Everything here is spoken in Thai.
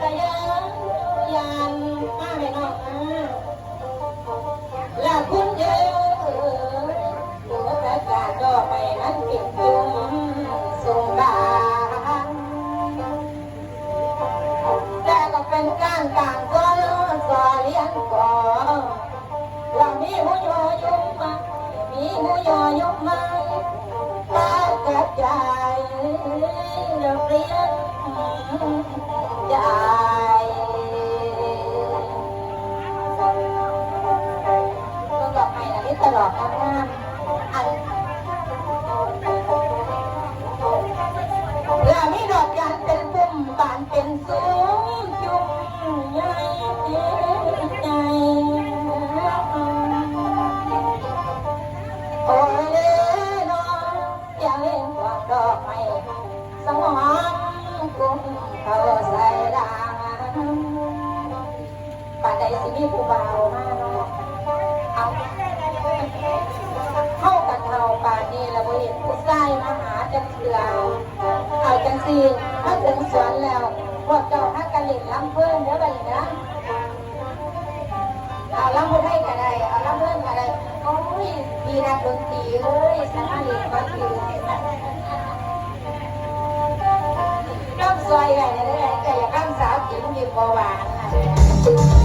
กานยานไม่นอกนะแล้วคุณยอะหัวระกาศก็ไปนั้นเก็บตุมส่งบาแต่ก็เป็นการต่างก็สอเลี้ยงก่อเรามีหูยอยมมามีหูยอยมมาตากระจายเราเรียน Yeah. ตลอดทั้งน้ำอันแล้วมีดอกยันเป็นปุ่มบานเป็นสูงจุ่มใหญ่ใจโอ้ยน้องอย่าเล่นกวางดอกไม้สมองกุ้งเขาใส่ดางปันใดสิมีผู้บามากเนาะเอาักเสือเอาจังสีมาถึงสวนแล้วพวกเจ้าฮักกะเหล่งล้ำเพิ่มเด้อบัดนี้นะเอาล้ำเพิ่ให้กะได้เอาล้ำเพิ่มกะได้โอ้ยมีนักดนตรีเอ้ยสามารเล่นบัดนี้ต้องซอยไว้ได้ได้แต่อย่าข้างสาวจิ๋มอยู่บ่หวานนะ